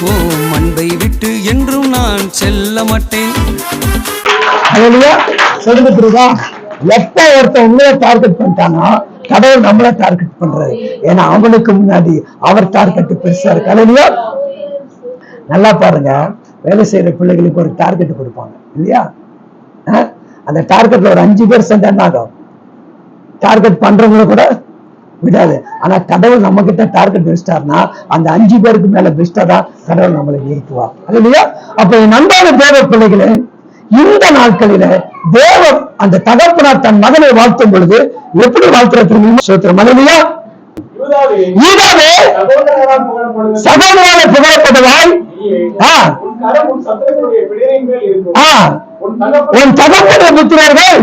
போம் அன்பை விட்டு என்றும் நான் செல்ல மாட்டேன். சொல்லுங்க திருதா எப்ப ஒருத்தன் உண்மையை டார்கெட் பண்ணிட்டானோ கடவுள் நம்மள டார்கெட் பண்றாரு. ஏன்னா அவனுக்கு முன்னாடி அவர் டார்கெட் பெருசா இருக்கு. நல்லா பாருங்க. வேலை செய்யற பிள்ளைகளுக்கு ஒரு டார்கெட் கொடுப்பாங்க. இல்லையா? அந்த டார்கெட்ல ஒரு அஞ்சு பேர் சேர்ந்தா என்ன ஆகும். டார்கெட் பண்றவங்கள கூட விடாது. ஆனா கடவுள் நம்ம கிட்ட டார்கெட் பெஸ்டார்னா அந்த அஞ்சு பேருக்கு மேல பெஸ்டா தான் கடவுள் நம்மளை நிறுத்துவார் இல்லையா? அப்ப என் அன்பான தேவ பிள்ளைகளே இந்த நாட்களில தேவ அந்த தகப்பனார் தன் மகனை வாழ்த்தும் பொழுது எப்படி வாழ்த்துறது சோத்திரம். இல்லையா? யூதாவே, ஈடாவே சகோதரான புகழப்படுவது உன் கரம் உன் புத்திரர்கள்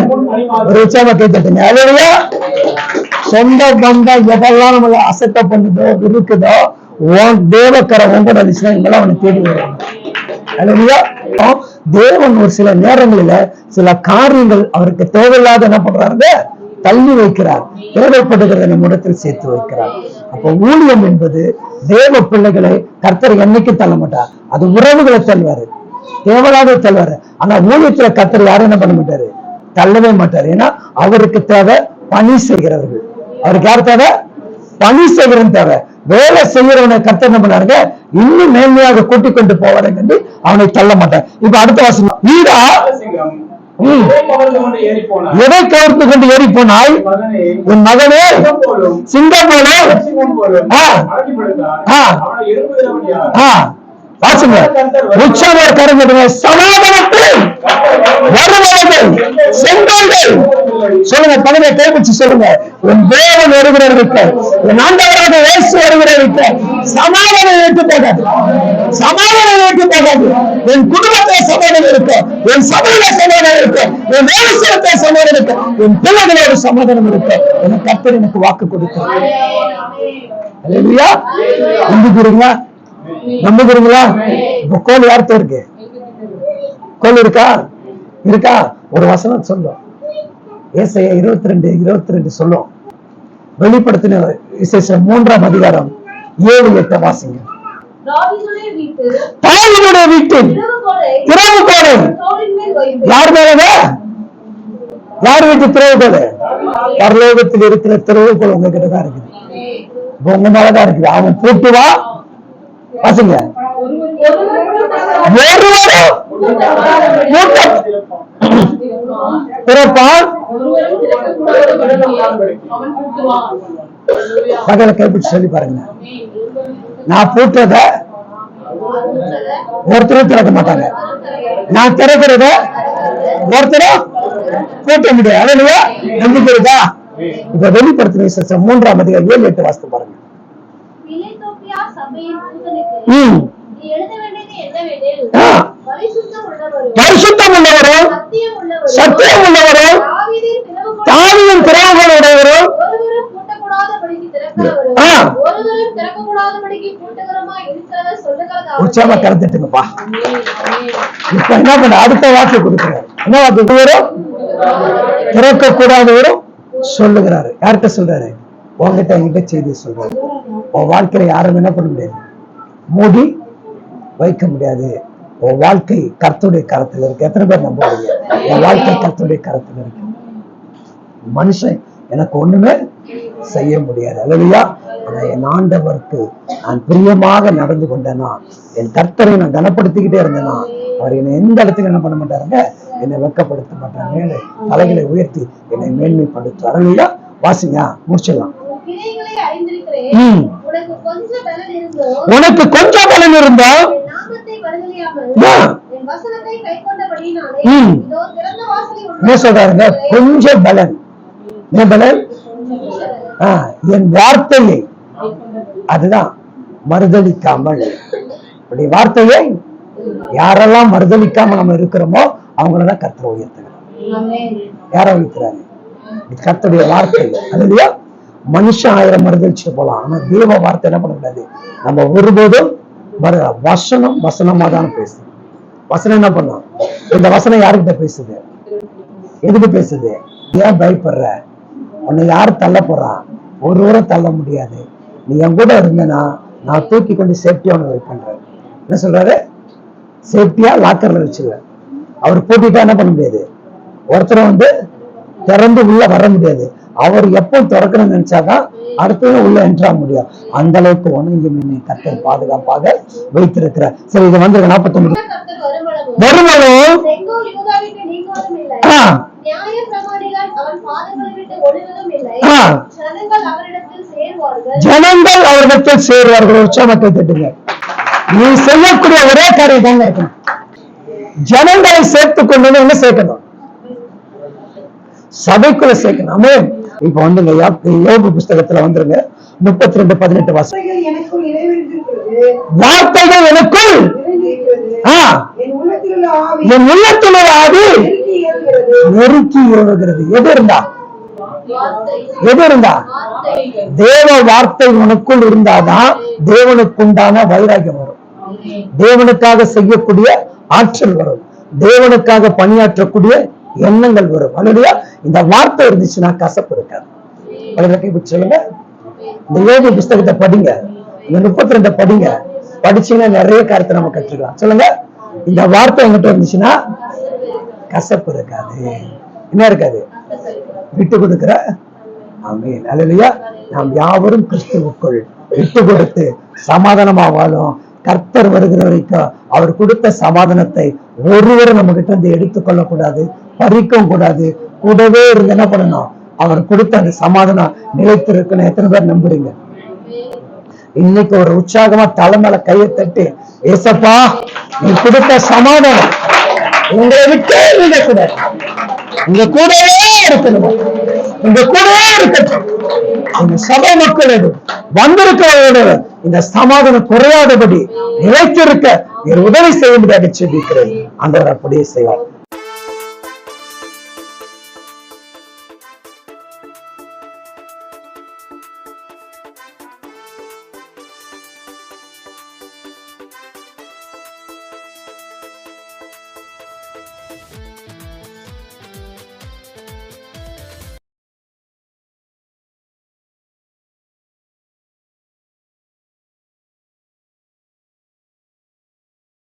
ஒரு உற்சாக கேட்டுங்க அல்லையா சொந்த பந்தம் எதெல்லாம் நம்மளை அசட்ட பண்ணுதோ இருக்குதோ உன் தேவக்கரை உங்களோட இருந்துச்சுன்னா அவனை தேடி வருவாங்க தேவன் ஒரு சில நேரங்களில சில காரியங்கள் அவருக்கு தேவையில்லாத என்ன பண்றாருங்க? தள்ளி வைக்கிறார். தேவைப்படுகிறத நம்ம இடத்தில் சேர்த்து வைக்கிறார். அப்ப ஊழியம் என்பது தேவ பிள்ளைகளை கர்த்தர் என்னைக்கு தள்ள மாட்டார்? அது உறவுகளை தள்ளுவாரு. தேவையில்லாத தள்ளுவாரு. ஆனா ஊழியத்துல கர்த்தர் யாரும் என்ன பண்ண மாட்டாரு? தள்ளவே மாட்டார். ஏன்னா அவருக்கு தேவை பணி செய்கிறவர்கள். அவருக்கு யார் தேவை? பணி செய்கிறவன் தேவை. வேலை செய்கிறவனை கர்த்தர் என்ன பண்ணாருங்க இன்னும் மேன்மையாக கூட்டிக் கொண்டு போவாரு என்று அவனை தள்ள மாட்டார். இப்ப அடுத்த வாசனம். போனான். எதை கவர்ந்து கொண்டு ஏறி போனாய் உன் மகனே சிங்கம் போல வாசுங்க. உற்சாக கருங்க சமாதானத்தில் வருவார்கள் செங்கோல்கள். சொல்லுங்க பகலை கைப்பிடிச்சு சொல்லுங்க. உன் தேவன் வருகிறவருக்கு உன் ஆண்டவராக இயேசு வருகிறவருக்கு சமாதானம் ஏற்று போகாது சமாதானம் ஏற்று போகாது என் குடும்பத்தை சமாதானம் இருக்கு. என் சபையில சமாதானம் இருக்கு. என் வேலைஸ்தலத்தை சமாதானம் இருக்கு. என் பிள்ளைகளோட சமாதானம் இருக்கு. எனக்கு கர்த்தர் எனக்கு வாக்கு கொடுத்தார் அல்லேலூயா நம்புகிறீங்களா நம்புகிறீங்களா இப்ப கோல் யார்கிட்ட இருக்கு? கோல் இருக்கா? இருக்கா? ஒரு வசனம் சொல்லும். ஏசையா இருபத்தி ரெண்டு இருபத்தி ரெண்டு சொல்லும். வெளிப்படுத்தின விசேஷம் மூன்றாம் அதிகாரம் ஏழு எட்ட வாசிங்க. தாயினுடைய வீட்டில் திறவு கோடை யார் மேலவே யார் வீட்டு திறவுகோல் பரலோகத்தில் இருக்கிற திறவுகோல் உங்ககிட்ட தான் இருக்குது. உங்க மேலதான் இருக்குது. அவன் பூட்டு பசங்க வாசிங்க திறப்பான் பகல கைப்பிட்டு சொல்லி பாருங்க. நான் பூட்டுறத ஒருத்தரும் திறக்க மாட்டாங்க. நான் திறக்கிறத ஒருத்தரும் பூட்ட முடியாது. அழகுவா நம்பிக்கை இருக்கா? இப்ப வெளிப்படுத்தின மூன்றாம் அதிகாரி ஏழு எட்டு வாசத்து பாருங்க. பரிசுத்தம் உள்ளவரும் சத்தியம் திறவுகோலை தாவியின் இருக்கிறவர் சொல்லுகிறதாவது உற்சாகமா கலந்துட்டுங்கப்பா இப்ப என்ன பண்ண? அடுத்த வாக்கு கொடுக்கிறார். என்ன வாக்கு திறக்க கூடாதவரும் சொல்லுகிறாரு. யார்கிட்ட சொல்றாரு? உங்ககிட்ட என்கிட்ட செய்தி சொல்றாரு உன் வாழ்க்கையில யாரும் என்ன பண்ண முடியாது? மூடி வைக்க முடியாது. உன் வாழ்க்கை கருத்துடைய கரத்துல இருக்கு. எத்தனை பேர் நம்புறீங்க என் வாழ்க்கை கருத்துடைய கரத்துல இருக்கு. மனுஷன் எனக்கு ஒண்ணுமே செய்ய முடியாது. அல்லையா ஆனா என் ஆண்டவருக்கு நான் பிரியமாக நடந்து கொண்டேனா என் கர்த்தரை நான் கனப்படுத்திக்கிட்டே இருந்தேனா அவர் என்னை எந்த இடத்துக்கு என்ன பண்ண மாட்டாருங்க? என்னை வெக்கப்படுத்த மாட்டாங்க மேலே தலைகளை உயர்த்தி என்னை மேன்மைப்படுத்துவார். அல்லையா வாசிங்க. முடிச்சிடலாம். உனக்கு கொஞ்சம் பலன் இருந்தோ? கொஞ்சம் பலன் சொல்றாருங்க கொஞ்சம் பலன். என்ன பலன்? ஆ, என் வார்த்தையை. அதுதான் மறுதளிக்காமல் அப்படி வார்த்தையை யாரெல்லாம் மறுதளிக்காம நம்ம இருக்கிறோமோ அவங்களதான் கர்த்தர் உயர்த்துகிறார். யார உயர்த்துறாரு? கர்த்தருடைய வார்த்தை. அதுலயா மனுஷன் ஆயிரம் மறுதளிச்சு போலாம் ஆனா தேவ வார்த்தை என்ன பண்ண முடியாது நம்ம ஒருபோதும் வசனம் வசனமா தான் பேசுது வசனம் என்ன பண்ணும்? இந்த வசனம் யாருக்கிட்ட பேசுது? எதுக்கு பேசுது? ஏன் பயப்படுற? உன்னை யார் தள்ள போறா? ஒருவரும் தள்ள முடியாது. நீ என் கூட இருந்தனா நான் தூக்கி கொண்டு சேஃப்டியா உனக்கு வெயிட் பண்றேன். என்ன சொல்றாரு? சேஃப்டியா லாக்கர்ல வச்சிருவேன். அவர் பூட்டிட்டா என்ன பண்ண முடியாது? ஒருத்தரும் வந்து திறந்து உள்ள வர முடியாது. அவர் எப்போ திறக்கணும்னு நினைச்சாதான் அடுத்தவங்க உள்ள என்ட்ரா முடியும். அந்த அளவுக்கு உணங்கி என்னை கத்தர் பாதுகாப்பாக வைத்திருக்கிறார். சரி இது வந்து கர்த்தர் வருமளவும் வருமானம். ஜனங்கள் அவரிடத்தில் சேர்வார்கள். உற்சாகத்தை தட்டுங்க நீ செய்யக்கூடிய ஒரே காரியம் தாங்க இருக்கணும். ஜனங்களை சேர்த்து கொண்டு என்ன சேர்க்கணும்? சபைக்குள்ள சேர்க்கணும். ஆமென். இப்ப வந்துங்க யோபு புஸ்தகத்துல வந்துருங்க. முப்பத்தி ரெண்டு பதினெட்டு வாசம் வார்த்தைகள் எனக்குள்! என் உள்ளத்தில் உள்ள ஆவி நெருக்கி ஏறுகிறது. எது இருந்தா? எது இருந்தா? தேவ வார்த்தை உனக்குள் இருந்தாதான் தேவனுக்கு உண்டான வைராகியம் வரும் தேவனுக்காக செய்யக்கூடிய ஆற்றல் வரும். தேவனுக்காக பணியாற்றக்கூடிய எண்ணங்கள் வரும். அல்லையா இந்த வார்த்தை இருந்துச்சுன்னா கசப்பு இருக்காது அதுல சொல்லுங்க. இந்த ஏழு புஸ்தகத்தை படிங்க. இந்த முப்பத்தி ரெண்டு படிங்க. படிச்சீங்கன்னா நிறைய கருத்தை நம்ம கற்றுக்கலாம். சொல்லுங்க. இந்த வார்த்தை எங்கிட்ட இருந்துச்சுன்னா கசப்பு இருக்காது என்ன இருக்காது? விட்டு கொடுக்கிற அமீன் அல்லையா நாம் யாவரும் கிறிஸ்துவுக்குள் விட்டு கொடுத்து சமாதானமா வாழும். கர்த்தர் வருகிற வரைக்கும் அவர் கொடுத்த சமாதானத்தை ஒருவரும் நம்ம கிட்ட இருந்து எடுத்துக்கொள்ளக்கூடாது பறிக்கவும் கூடாது. கூடவே இருந்து என்ன பண்ணணும்? அவர் கொடுத்த அந்த சமாதானம் நிலைத்திருக்குன்னு எத்தனை பேர் நம்புறீங்க? இன்னைக்கு ஒரு உற்சாகமா தலை மேல கையை தட்டி ஏசப்பா நீ கொடுத்த சமாதானம் உங்களை விட்டே நீங்க கூட உங்க கூடவே இருக்கணும். உங்க கூடவே இருக்கட்டும். அந்த சபை மக்களோடு வந்திருக்கிறவர்களோடு இந்த சமாதானம் குறையாதபடி நிலைத்திருக்க உதவி செய்ய முடியாது செபிக்கிறேன் அந்த அப்படியே செய்வார்.